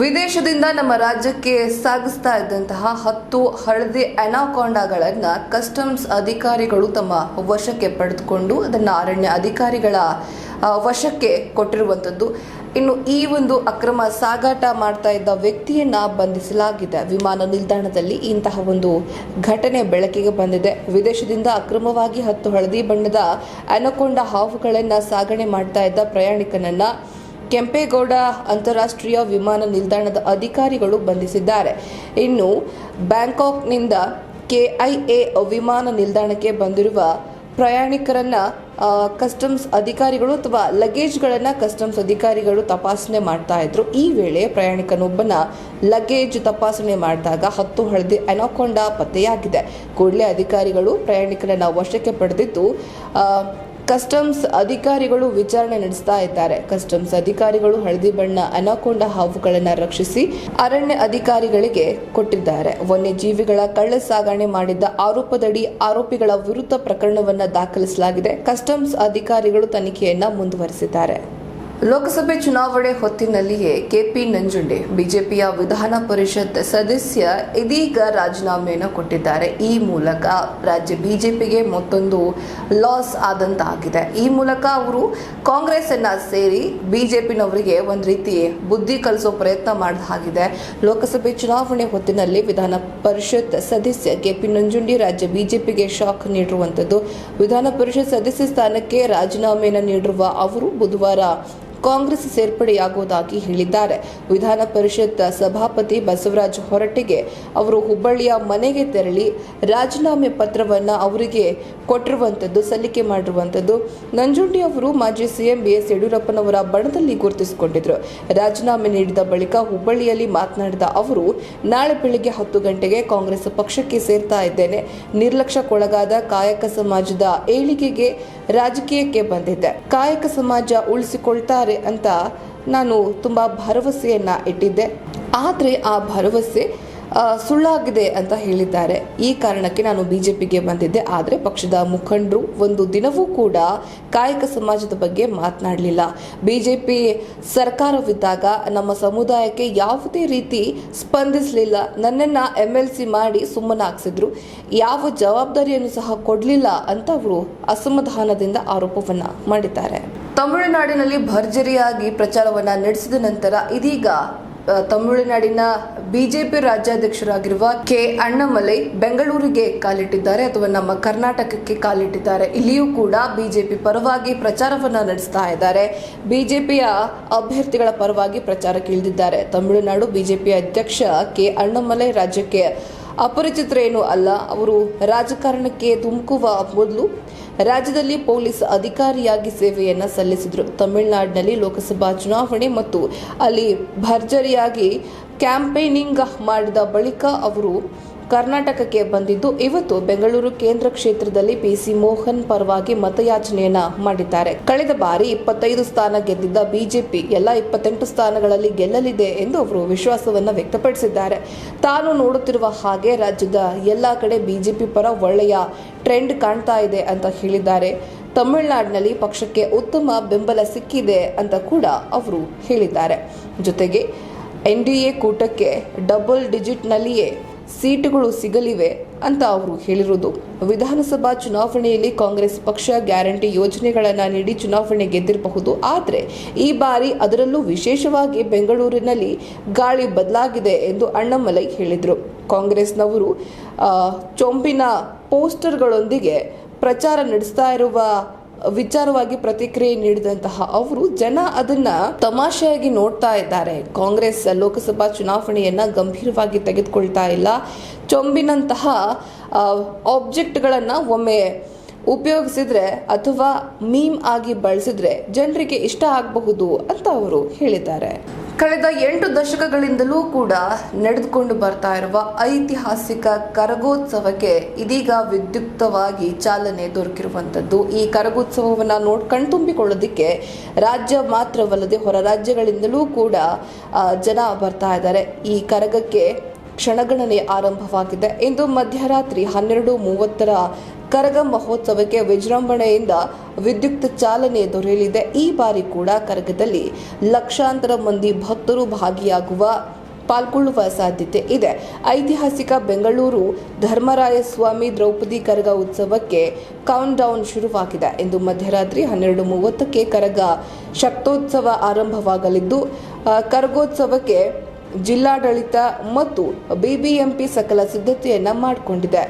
ವಿದೇಶದಿಂದ ನಮ್ಮ ರಾಜ್ಯಕ್ಕೆ ಸಾಗಿಸ್ತಾ ಇದ್ದಂತಹ ಹತ್ತು ಹಳದಿ ಅನಾಕೊಂಡಾಗಳನ್ನು ಕಸ್ಟಮ್ಸ್ ಅಧಿಕಾರಿಗಳು ತಮ್ಮ ವಶಕ್ಕೆ ಪಡೆದುಕೊಂಡು ಅದನ್ನು ಅರಣ್ಯ ಅಧಿಕಾರಿಗಳ ವಶಕ್ಕೆ ಕೊಟ್ಟಿರುವಂಥದ್ದು. ಇನ್ನು ಈ ಒಂದು ಅಕ್ರಮ ಸಾಗಾಟ ಮಾಡ್ತಾ ಇದ್ದ ವ್ಯಕ್ತಿಯನ್ನ ಬಂಧಿಸಲಾಗಿದೆ. ವಿಮಾನ ನಿಲ್ದಾಣದಲ್ಲಿ ಇಂತಹ ಒಂದು ಘಟನೆ ಬೆಳಕಿಗೆ ಬಂದಿದೆ. ವಿದೇಶದಿಂದ ಅಕ್ರಮವಾಗಿ ಹತ್ತು ಹಳದಿ ಬಣ್ಣದ ಅನಕೊಂಡ ಹಾವುಗಳನ್ನು ಸಾಗಣೆ ಮಾಡ್ತಾ ಇದ್ದ ಪ್ರಯಾಣಿಕನನ್ನ ಕೆಂಪೇಗೌಡ ಅಂತಾರಾಷ್ಟ್ರೀಯ ವಿಮಾನ ನಿಲ್ದಾಣದ ಅಧಿಕಾರಿಗಳು ಬಂಧಿಸಿದ್ದಾರೆ. ಇನ್ನು ಬ್ಯಾಂಕಾಕ್ನಿಂದ ಕೆಐಎ ವಿಮಾನ ನಿಲ್ದಾಣಕ್ಕೆ ಬಂದಿರುವ ಪ್ರಯಾಣಿಕರನ್ನ ಕಸ್ಟಮ್ಸ್ ಅಧಿಕಾರಿಗಳು ಅಥವಾ ಲಗೇಜ್ಗಳನ್ನು ಕಸ್ಟಮ್ಸ್ ಅಧಿಕಾರಿಗಳು ತಪಾಸಣೆ ಮಾಡ್ತಾ ಇದ್ರು. ಈ ವೇಳೆ ಪ್ರಯಾಣಿಕನೊಬ್ಬನ ಲಗೇಜ್ ತಪಾಸಣೆ ಮಾಡಿದಾಗ ಹತ್ತು ಹಳದಿ ಅನಕೊಂಡ ಪತ್ತೆಯಾಗಿದೆ. ಕೂಡಲೇ ಅಧಿಕಾರಿಗಳು ಪ್ರಯಾಣಿಕರನ್ನು ವಶಕ್ಕೆ ಪಡೆದಿದ್ದು ಕಸ್ಟಮ್ಸ್ ಅಧಿಕಾರಿಗಳು ವಿಚಾರಣೆ ನಡೆಸ್ತಾ ಇದ್ದಾರೆ. ಕಸ್ಟಮ್ಸ್ ಅಧಿಕಾರಿಗಳು ಹಳದಿ ಬಣ್ಣ, ಅನಕೊಂಡ ಹಾವುಗಳನ್ನು ರಕ್ಷಿಸಿ ಅರಣ್ಯ ಅಧಿಕಾರಿಗಳಿಗೆ ಕೊಟ್ಟಿದ್ದಾರೆ. ವನ್ಯಜೀವಿಗಳ ಕಳ್ಳ ಸಾಗಣೆ ಮಾಡಿದ್ದ ಆರೋಪದಡಿ ಆರೋಪಿಗಳ ವಿರುದ್ಧ ಪ್ರಕರಣವನ್ನು ದಾಖಲಿಸಲಾಗಿದೆ. ಕಸ್ಟಮ್ಸ್ ಅಧಿಕಾರಿಗಳು ತನಿಖೆಯನ್ನ ಮುಂದುವರೆಸಿದ್ದಾರೆ. ಲೋಕಸಭೆ ಚುನಾವಣೆ ಹೊತ್ತಿನಲ್ಲಿಯೇ ಕೆಪಿ ನಂಜುಂಡೆ ಬಿಜೆಪಿಯ ವಿಧಾನ ಪರಿಷತ್ ಸದಸ್ಯ ಇದೀಗ ರಾಜೀನಾಮೆಯನ್ನು ಕೊಟ್ಟಿದ್ದಾರೆ. ಈ ಮೂಲಕ ರಾಜ್ಯ ಬಿಜೆಪಿಗೆ ಮತ್ತೊಂದು ಲಾಸ್ ಆದಂತಾಗಿದೆ. ಈ ಮೂಲಕ ಅವರು ಕಾಂಗ್ರೆಸ್ ಅನ್ನ ಸೇರಿ ಬಿಜೆಪಿನವರಿಗೆ ಒಂದು ರೀತಿ ಬುದ್ಧಿ ಕಲಿಸೋ ಪ್ರಯತ್ನ ಮಾಡಿದ ಹಾಗಿದೆ ಲೋಕಸಭೆ ಚುನಾವಣೆ ಹೊತ್ತಿನಲ್ಲಿ ವಿಧಾನ ಪರಿಷತ್ ಸದಸ್ಯ ಕೆಪಿ ನಂಜುಂಡಿ ರಾಜ್ಯ ಬಿಜೆಪಿಗೆ ಶಾಕ್ ನೀಡಿರುವಂಥದ್ದು. ವಿಧಾನ ಪರಿಷತ್ ಸದಸ್ಯ ಸ್ಥಾನಕ್ಕೆ ರಾಜೀನಾಮೆಯನ್ನು ನೀಡಿರುವ ಅವರು ಬುಧವಾರ ಕಾಂಗ್ರೆಸ್ ಸೇರ್ಪಡೆಯಾಗುವುದಾಗಿ ಹೇಳಿದ್ದಾರೆ. ವಿಧಾನ ಪರಿಷತ್ ಸಭಾಪತಿ ಬಸವರಾಜ ಹೊರಟ್ಟಿಗೆ ಅವರು ಹುಬ್ಬಳ್ಳಿಯ ಮನೆಗೆ ತೆರಳಿ ರಾಜೀನಾಮೆ ಪತ್ರವನ್ನ ಅವರಿಗೆ ಕೊಟ್ಟಿರುವಂಥದ್ದು ಸಲ್ಲಿಕೆ ಮಾಡಿರುವಂಥದ್ದು ನಂಜುಂಡಿ ಅವರು ಮಾಜಿ ಸಿಎಂ ಬಿ ಎಸ್ ಯಡಿಯೂರಪ್ಪನವರ ಬಣದಲ್ಲಿ ಗುರುತಿಸಿಕೊಂಡಿದ್ರು. ರಾಜೀನಾಮೆ ನೀಡಿದ ಬಳಿಕ ಹುಬ್ಬಳ್ಳಿಯಲ್ಲಿ ಮಾತನಾಡಿದ ಅವರು, ನಾಳೆ ಬೆಳಿಗ್ಗೆ ಹತ್ತು ಗಂಟೆಗೆ ಕಾಂಗ್ರೆಸ್ ಪಕ್ಷಕ್ಕೆ ಸೇರ್ತಾ ಇದ್ದೇನೆ. ನಿರ್ಲಕ್ಷ್ಯಕ್ಕೊಳಗಾದ ಕಾಯಕ ಸಮಾಜದ ಏಳಿಗೆಗೆ ರಾಜಕೀಯಕ್ಕೆ ಬಂದಿದ್ದೆ ಕಾಯಕ ಸಮಾಜ ಉಳಿಸಿಕೊಳ್ತಾರೆ ಅಂತ ನಾನು ತುಂಬ ಭರವಸೆಯನ್ನು ಇಟ್ಟಿದ್ದೆ. ಆದರೆ ಆ ಭರವಸೆ ಸುಳ್ಳಾಗಿದೆ ಅಂತ ಹೇಳಿದ್ದಾರೆ. ಈ ಕಾರಣಕ್ಕೆ ನಾನು ಬಿ ಜೆ ಪಿಗೆ ಬಂದಿದ್ದೆ. ಆದರೆ ಪಕ್ಷದ ಮುಖಂಡರು ಒಂದು ದಿನವೂ ಕೂಡ ಕಾಯಕ ಸಮಾಜದ ಬಗ್ಗೆ ಮಾತನಾಡಲಿಲ್ಲ. ಪಿ ಸರ್ಕಾರವಿದ್ದಾಗ ನಮ್ಮ ಸಮುದಾಯಕ್ಕೆ ಯಾವುದೇ ರೀತಿ ಸ್ಪಂದಿಸಲಿಲ್ಲ. ನನ್ನನ್ನು ಎಂ ಎಲ್ ಸಿ ಮಾಡಿ ಸುಮ್ಮನಾಗ್ಸಿದ್ರು ಯಾವ ಜವಾಬ್ದಾರಿಯನ್ನು ಸಹ ಕೊಡಲಿಲ್ಲ ಅಂತ ಅವರು ಅಸಮಾಧಾನದಿಂದ ಆರೋಪವನ್ನು ಮಾಡಿದ್ದಾರೆ. ತಮಿಳುನಾಡಿನಲ್ಲಿ ಭರ್ಜರಿಯಾಗಿ ಪ್ರಚಾರವನ್ನು ನಡೆಸಿದ ನಂತರ ಇದೀಗ ತಮಿಳುನಾಡಿನ ಬಿಜೆಪಿ ರಾಜ್ಯಾಧ್ಯಕ್ಷರಾಗಿರುವ ಕೆ. ಅಣ್ಣಮಲೈ ಬೆಂಗಳೂರಿಗೆ ಕಾಲಿಟ್ಟಿದ್ದಾರೆ ಅಥವಾ ನಮ್ಮ ಕರ್ನಾಟಕಕ್ಕೆ ಕಾಲಿಟ್ಟಿದ್ದಾರೆ. ಇಲ್ಲಿಯೂ ಕೂಡ ಬಿಜೆಪಿ ಪರವಾಗಿ ಪ್ರಚಾರವನ್ನು ನಡೆಸ್ತಾ ಇದ್ದಾರೆ. ಬಿಜೆಪಿಯ ಅಭ್ಯರ್ಥಿಗಳ ಪರವಾಗಿ ಪ್ರಚಾರಕ್ಕೆ ಇಳಿದಿದ್ದಾರೆ ತಮಿಳುನಾಡು ಬಿಜೆಪಿ ಅಧ್ಯಕ್ಷ ಕೆ. ಅಣ್ಣಮಲೈ ರಾಜ್ಯಕ್ಕೆ ಅಪರಿಚಿತರೇನೂ ಅಲ್ಲ. ಅವರು ರಾಜಕಾರಣಕ್ಕೆ ಧುಮುಕುವ ಮೊದಲು ರಾಜ್ಯದಲ್ಲಿ ಪೊಲೀಸ್ ಅಧಿಕಾರಿಯಾಗಿ ಸೇವೆಯನ್ನು ಸಲ್ಲಿಸಿದರು. ತಮಿಳುನಾಡಿನಲ್ಲಿ ಲೋಕಸಭಾ ಚುನಾವಣೆ ಮತ್ತು ಅಲ್ಲಿ ಭರ್ಜರಿಯಾಗಿ ಕ್ಯಾಂಪೇನಿಂಗ್ ಮಾಡಿದ ಬಳಿಕ ಅವರು ಕರ್ನಾಟಕಕ್ಕೆ ಬಂದಿದ್ದು, ಇವತ್ತು ಬೆಂಗಳೂರು ಕೇಂದ್ರ ಕ್ಷೇತ್ರದಲ್ಲಿ ಪಿಸಿ ಮೋಹನ್ ಪರವಾಗಿ ಮತಯಾಚನೆಯನ್ನ ಮಾಡಿದ್ದಾರೆ. ಕಳೆದ ಬಾರಿ ಇಪ್ಪತ್ತೈದು ಸ್ಥಾನ ಗೆದ್ದಿದ್ದ ಬಿಜೆಪಿ ಎಲ್ಲ ಇಪ್ಪತ್ತೆಂಟು ಸ್ಥಾನಗಳಲ್ಲಿ ಗೆಲ್ಲಲಿದೆ ಎಂದು ಅವರು ವಿಶ್ವಾಸವನ್ನ ವ್ಯಕ್ತಪಡಿಸಿದ್ದಾರೆ. ತಾನು ನೋಡುತ್ತಿರುವ ಹಾಗೆ ರಾಜ್ಯದ ಎಲ್ಲ ಕಡೆ ಬಿಜೆಪಿ ಪರ ಒಳ್ಳೆಯ ಟ್ರೆಂಡ್ ಕಾಣ್ತಾ ಇದೆ ಅಂತ ಹೇಳಿದ್ದಾರೆ. ತಮಿಳುನಾಡಿನಲ್ಲಿ ಪಕ್ಷಕ್ಕೆ ಉತ್ತಮ ಬೆಂಬಲ ಸಿಕ್ಕಿದೆ ಅಂತ ಕೂಡ ಅವರು ಹೇಳಿದ್ದಾರೆ. ಜೊತೆಗೆ ಎನ್ ಡಿ ಎ ಕೂಟಕ್ಕೆ ಡಬಲ್ ಡಿಜಿಟ್ನಲ್ಲಿಯೇ ಸೀಟುಗಳು ಸಿಗಲಿವೆ ಅಂತ ಅವರು ಹೇಳಿರುವುದು. ವಿಧಾನಸಭಾ ಚುನಾವಣೆಯಲ್ಲಿ ಕಾಂಗ್ರೆಸ್ ಪಕ್ಷ ಗ್ಯಾರಂಟಿ ಯೋಜನೆಗಳನ್ನು ನೀಡಿ ಚುನಾವಣೆ ಗೆದ್ದಿರಬಹುದು. ಆದರೆ ಈ ಬಾರಿ ಅದರಲ್ಲೂ ವಿಶೇಷವಾಗಿ ಬೆಂಗಳೂರಿನಲ್ಲಿ ಗಾಳಿ ಬದಲಾಗಿದೆ ಎಂದು ಅಣ್ಣಮಲೈ ಹೇಳಿದರು. ಕಾಂಗ್ರೆಸ್ನವರು ಚೊಂಬಿನ ಪೋಸ್ಟರ್ಗಳೊಂದಿಗೆ ಪ್ರಚಾರ ನಡೆಸ್ತಾ ಇರುವ ವಿಚಾರವಾಗಿ ಪ್ರತಿಕ್ರಿಯೆ ನೀಡಿದಂತಹ ಅವರು ಜನ ಅದನ್ನ ತಮಾಷೆಯಾಗಿ ನೋಡ್ತಾ ಇದ್ದಾರೆ. ಕಾಂಗ್ರೆಸ್ ಲೋಕಸಭಾ ಚುನಾವಣೆಯನ್ನ ಗಂಭೀರವಾಗಿ ತೆಗೆದುಕೊಳ್ತಾ ಇಲ್ಲ. ಚೊಂಬಿನಂತಹ ಆಬ್ಜೆಕ್ಟ್ಗಳನ್ನು ಒಮ್ಮೆ ಉಪಯೋಗಿಸಿದ್ರೆ ಅಥವಾ ಮೀಮ್ ಆಗಿ ಬಳಸಿದ್ರೆ ಜನರಿಗೆ ಇಷ್ಟ ಆಗಬಹುದು ಅಂತ ಅವರು ಹೇಳಿದ್ದಾರೆ. ಕಳೆದ ಎಂಟು ದಶಕಗಳಿಂದಲೂ ಕೂಡ ನಡೆದುಕೊಂಡು ಬರ್ತಾ ಇರುವ ಐತಿಹಾಸಿಕ ಕರಗೋತ್ಸವಕ್ಕೆ ಇದೀಗ ವಿದ್ಯುಕ್ತವಾಗಿ ಚಾಲನೆ ದೊರಕಿರುವಂಥದ್ದು. ಈ ಕರಗೋತ್ಸವವನ್ನು ನೋಡ್, ಕಣ್ತುಂಬಿಕೊಳ್ಳೋದಕ್ಕೆ ರಾಜ್ಯ ಮಾತ್ರವಲ್ಲದೆ ಹೊರ ರಾಜ್ಯಗಳಿಂದಲೂ ಕೂಡ ಜನ ಬರ್ತಾ ಇದ್ದಾರೆ. ಈ ಕರಗಕ್ಕೆ ಕ್ಷಣಗಣನೆ ಆರಂಭವಾಗಿದೆ. ಇಂದು ಮಧ್ಯರಾತ್ರಿ ಹನ್ನೆರಡು ಮೂವತ್ತರ ಕರಗ ಮಹೋತ್ಸವಕ್ಕೆ ವಿಜೃಂಭಣೆಯಿಂದ ವಿದ್ಯುಕ್ತ ಚಾಲನೆ ದೊರೆಯಲಿದೆ. ಈ ಬಾರಿ ಕೂಡ ಕರಗದಲ್ಲಿ ಲಕ್ಷಾಂತರ ಮಂದಿ ಭಕ್ತರು ಭಾಗಿಯಾಗುವ, ಪಾಲ್ಗೊಳ್ಳುವ ಸಾಧ್ಯತೆ ಇದೆ. ಐತಿಹಾಸಿಕ ಬೆಂಗಳೂರು ಧರ್ಮರಾಯ ಸ್ವಾಮಿ ದ್ರೌಪದಿ ಕರಗ ಉತ್ಸವಕ್ಕೆ ಕೌಂಟ್ ಡೌನ್ ಶುರುವಾಗಿದೆ. ಎಂದು ಮಧ್ಯರಾತ್ರಿ ಹನ್ನೆರಡು ಮೂವತ್ತಕ್ಕೆ ಕರಗ ಶಕ್ತೋತ್ಸವ ಆರಂಭವಾಗಲಿದ್ದು ಕರಗೋತ್ಸವಕ್ಕೆ ಜಿಲ್ಲಾಡಳಿತ ಮತ್ತು ಬಿಬಿಎಂಪಿ ಸಕಲ ಸಿದ್ಧತೆಯನ್ನು ಮಾಡಿಕೊಂಡಿದೆ.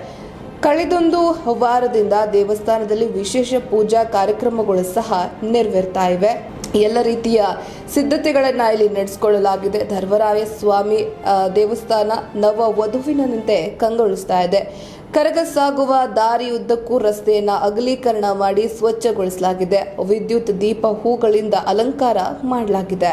ಕಳೆದೊಂದು ವಾರದಿಂದ ದೇವಸ್ಥಾನದಲ್ಲಿ ವಿಶೇಷ ಪೂಜಾ ಕಾರ್ಯಕ್ರಮಗಳು ಸಹ ನೆರವೇರ್ತಾ ಇವೆ. ಎಲ್ಲ ರೀತಿಯ ಸಿದ್ಧತೆಗಳನ್ನ ಇಲ್ಲಿ ನಡೆಸಿಕೊಳ್ಳಲಾಗಿದೆ. ಧರ್ಮರಾಯ ಸ್ವಾಮಿ ದೇವಸ್ಥಾನ ನವ ವಧುವಿನಂತೆ ಕಂಗೊಳಿಸ್ತಾ ಇದೆ. ಕರಗ ಸಾಗುವ ದಾರಿಯುದ್ದಕ್ಕೂ ರಸ್ತೆಯನ್ನ ಅಗಲೀಕರಣ ಮಾಡಿ ಸ್ವಚ್ಛಗೊಳಿಸಲಾಗಿದೆ. ವಿದ್ಯುತ್ ದೀಪ ಹೂಗಳಿಂದ ಅಲಂಕಾರ ಮಾಡಲಾಗಿದೆ.